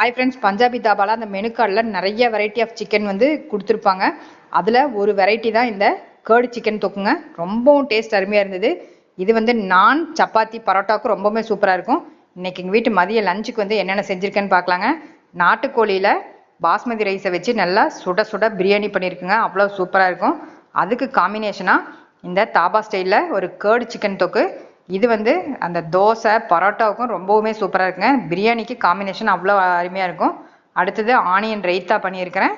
Hi friends Punjabi தாபாவில் அந்த menu கார்டில் நிறைய வெரைட்டி ஆஃப் சிக்கன் வந்து கொடுத்துருப்பாங்க. அதில் ஒரு வெரைட்டி தான் இந்த கேர்டு சிக்கன் தொக்குங்க. ரொம்பவும் டேஸ்ட் அருமையாக இருந்தது. இது வந்து நான் சப்பாத்தி பரோட்டாவுக்கு ரொம்பவுமே சூப்பராக இருக்கும். இன்னைக்கு எங்கள் வீட்டு மதிய லஞ்சுக்கு வந்து என்னென்ன செஞ்சுருக்கேன்னு பார்க்கலாங்க நாட்டுக்கோழியில் பாஸ்மதி ரைஸை வச்சு நல்லா சுட சுட பிரியாணி பண்ணியிருக்குங்க அவ்வளோ சூப்பராக இருக்கும். அதுக்கு காம்பினேஷனாக இந்த தாபா ஸ்டைலில் ஒரு கேர்டு சிக்கன் தொக்கு. இது வந்து அந்த தோசை பரோட்டாவுக்கும் ரொம்பவுமே சூப்பராக இருக்குங்க. பிரியாணிக்கு காம்பினேஷன் அவ்வளோ அருமையாக இருக்கும். அடுத்தது ஆனியன் ரைத்தா பண்ணியிருக்கிறேன்.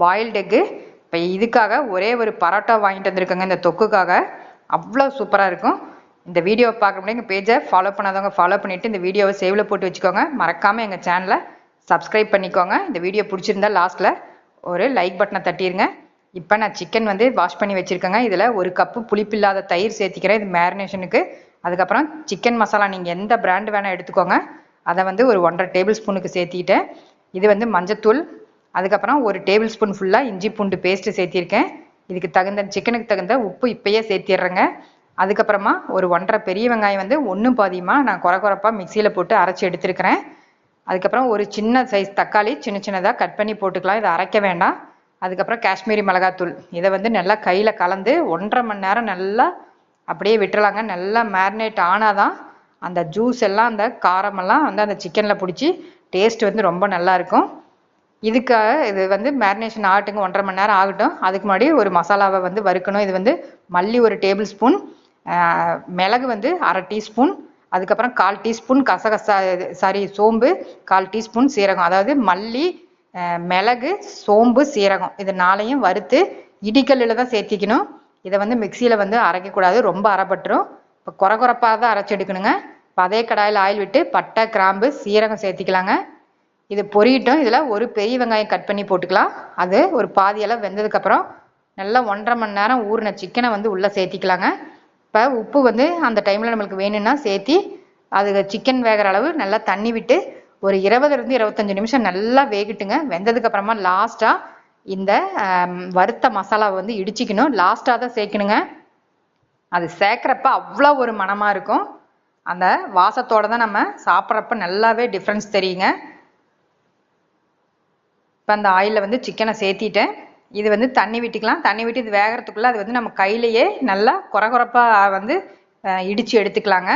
பாயில்டு எக்கு இப்போ இதுக்காக ஒரே ஒரு பரோட்டா வாங்கிட்டு வந்திருக்கேங்க இந்த தொக்குக்காக. அவ்வளோ சூப்பராக இருக்கும். இந்த வீடியோவை பார்க்க முடியும் எங்கள் பேஜை ஃபாலோ பண்ணாதவங்க ஃபாலோ பண்ணிவிட்டு இந்த வீடியோவை சேவில் போட்டு வச்சுக்கோங்க. மறக்காமல் எங்கள் சேனலை சப்ஸ்கிரைப் பண்ணிக்கோங்க. இந்த வீடியோ பிடிச்சிருந்தா லாஸ்ட்டில் ஒரு லைக் பட்டனை தட்டிடுங்க இப்போ நான் சிக்கன் வந்து வாஷ் பண்ணி வச்சுருக்கேங்க. இதில் ஒரு கப்பு புளிப்பில்லாத தயிர் சேர்த்திக்கிறேன். இது மேரினேஷனுக்கு அதுக்கப்புறம் சிக்கன் மசாலா நீங்கள் எந்த பிராண்டு வேணால் எடுத்துக்கோங்க. அதை வந்து ஒரு ஒன்றரை டேபிள் ஸ்பூனுக்கு சேர்த்திட்டேன் இது வந்து மஞ்சத்தூள். அதுக்கப்புறம் ஒரு டேபிள் ஸ்பூன் ஃபுல்லாக இஞ்சி பூண்டு பேஸ்ட்டு சேர்த்திருக்கேன். இதுக்கு தகுந்த சிக்கனுக்கு தகுந்த உப்பு இப்பயே சேர்த்திடுறேங்க. அதுக்கப்புறமா ஒரு ஒன்றரை பெரிய வெங்காயம் வந்து ஒன்றும் பாதியமாக நான் குறை குறைப்பாக மிக்சியில் போட்டு அரைச்சி எடுத்துருக்கிறேன். அதுக்கப்புறம் ஒரு சின்ன சைஸ் தக்காளி சின்ன சின்னதாக கட் பண்ணி போட்டுக்கலாம். இதை அரைக்க வேண்டாம். அதுக்கப்புறம் காஷ்மீரி மிளகாத்தூள். இதை வந்து நல்லா கையில் கலந்து ஒன்றரை மணி நேரம் நல்லா அப்படியே விட்டுறலாங்க. நல்லா மேரினேட் ஆனால் தான் அந்த ஜூஸ் எல்லாம் அந்த காரமெல்லாம் வந்து அந்த சிக்கனில் பிடிச்சி டேஸ்ட் வந்து ரொம்ப நல்லா இருக்கும். இதுக்காக இது வந்து மேரினேஷன் ஆகட்டுங்க. ஒன்றரை மணி நேரம் ஆகட்டும். அதுக்கு முன்னாடி ஒரு மசாலாவை வந்து வறுக்கணும். இது வந்து மல்லி ஒரு டேபிள் ஸ்பூன் மிளகு வந்து அரை டீஸ்பூன் அதுக்கப்புறம் கால் டீஸ்பூன் கசகசா சாரி சோம்பு கால் டீஸ்பூன் சீரகம். அதாவது மல்லி மிளகு சோம்பு சீரகம். இது நாளையும் வறுத்து இடிக்கல்லில் தான் சேர்த்திக்கணும். இதை வந்து மிக்சியில் வந்து அரைக்கக்கூடாது. ரொம்ப அரைப்பட்டுரும். இப்போ குறை குறைப்பாக தான் அரைச்சி எடுக்கணுங்க. இப்போ அதே கடாயில் ஆயில் விட்டு பட்டை கிராம்பு சீரகம் சேர்த்திக்கலாங்க. இது பொரியட்டும். இதில் ஒரு பெரிய வெங்காயம் கட் பண்ணி போட்டுக்கலாம். அது ஒரு பாதியெல்லாம் வெந்ததுக்கப்புறம் நல்லா ஒன்றரை மணி நேரம் ஊறின சிக்கனை வந்து உள்ளே சேர்த்திக்கலாங்க. இப்போ உப்பு வந்து அந்த டைமில் நம்மளுக்கு வேணும்னா சேர்த்தி அது சிக்கன் வேகிற அளவு நல்லா தண்ணி விட்டு ஒரு இருபதுலேருந்து இருபத்தஞ்சி நிமிஷம் நல்லா வேகட்டுங்க. வெந்ததுக்கப்புறமா லாஸ்ட்டாக இந்த வறுத்த மசாலாவை வந்து இடிச்சிக்கணும். லாஸ்ட்டாக தான் சேர்க்கணுங்க. அது சேர்க்குறப்ப அவ்வளோ ஒரு மனமாக இருக்கும். அந்த வாசத்தோடு தான் நம்ம சாப்பிட்றப்ப நல்லாவே டிஃப்ரென்ஸ் தெரியுங்க. இப்போ அந்த ஆயிலில் வந்து சிக்கனை சேர்த்திட்டேன். இது வந்து தண்ணி விட்டுக்கலாம். தண்ணி விட்டு இது வேகிறதுக்குள்ளே அது வந்து நம்ம கையிலையே நல்லா குறகுறப்பாக வந்து இடித்து எடுத்துக்கலாங்க.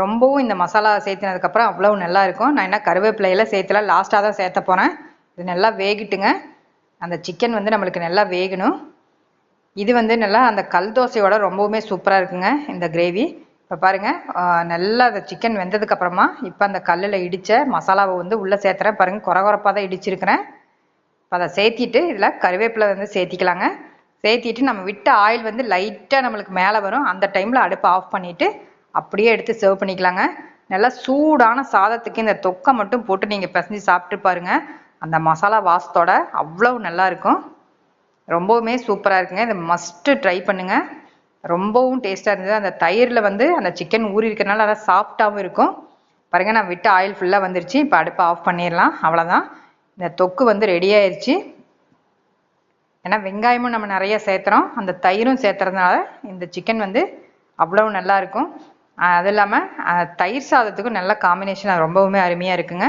ரொம்பவும் இந்த மசாலா சேர்த்தினதுக்கப்புறம் அவ்வளோ நல்லா இருக்கும். நான் என்ன கருவேப்பிலையெல்லாம் சேர்த்துல. லாஸ்ட்டாக தான் சேர்த்த போகிறேன் இது நல்லா வேகிட்டுங்க. அந்த சிக்கன் வந்து நம்மளுக்கு நல்லா வேகணும். இது வந்து நல்லா அந்த கல் தோசையோட ரொம்பவுமே சூப்பராக இருக்குங்க இந்த கிரேவி இப்போ பாருங்கள் நல்லா அந்த சிக்கன் வெந்ததுக்கப்புறமா இப்போ அந்த கல்லில் இடித்த மசாலாவை வந்து உள்ளே சேர்த்துறேன். பாருங்கள் குறை குறைப்பாக தான் இடிச்சிருக்கிறேன். இப்போ அதை சேர்த்திட்டு இதில் கருவேப்பிலை வந்து சேர்த்திக்கலாங்க. சேர்த்திட்டு நம்ம விட்ட ஆயில் வந்து லைட்டாக நம்மளுக்கு மேலே வரும். அந்த டைமில் அடுப்பை ஆஃப் பண்ணிவிட்டு அப்படியே எடுத்து சர்வ் பண்ணிக்கலாங்க. நல்லா சூடான சாதத்துக்கு இந்த தொக்கை மட்டும் போட்டு நீங்கள் பிசைஞ்சு சாப்பிட்டு பாருங்கள் அந்த மசாலா வாசத்தோட அவ்வளவு நல்லா இருக்கும். ரொம்பவுமே சூப்பராக இருக்குங்க. இதை மஸ்ட்டு ட்ரை பண்ணுங்கள் ரொம்பவும் டேஸ்ட்டாக இருந்தது. அந்த தயிரில் வந்து அந்த சிக்கன் ஊறி இருக்கிறனால நல்லா சாஃப்டாகவும் இருக்கும். பாருங்கள் நான் விட்டு ஆயில் ஃபுல்லாக வந்துருச்சு. இப்போ அடுப்பை ஆஃப் பண்ணிடலாம். அவ்வளோதான் இந்த தொக்கு வந்து ரெடி ஆயிடுச்சு ஏன்னா வெங்காயமும் நம்ம நிறைய சேர்த்துறோம். அந்த தயிரும் சேர்த்துறதுனால இந்த சிக்கன் வந்து அவ்வளவு நல்லா இருக்கும். அது இல்லாமல் தயிர் சாதத்துக்கும் நல்ல காம்பினேஷன் ரொம்பவுமே அருமையாக இருக்குங்க.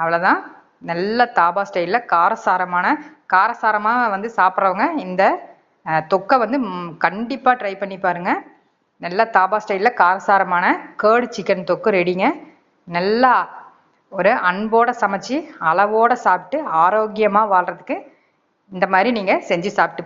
அவ்வளோதான் நல்ல தாபா ஸ்டைலில் காரசாரமான காரசாரமாக வந்து சாப்பிட்றவங்க இந்த தொக்கை வந்து கண்டிப்பாக ட்ரை பண்ணி பாருங்கள் நல்ல தாபா ஸ்டைலில் காரசாரமான கேர்டு சிக்கன் தொக்கு ரெடிங்க நல்லா ஒரு அன்போடு சமைச்சு அளவோடு சாப்பிட்டு ஆரோக்கியமாக வாழ்கிறதுக்கு இந்த மாதிரி நீங்கள் செஞ்சு சாப்பிட்டு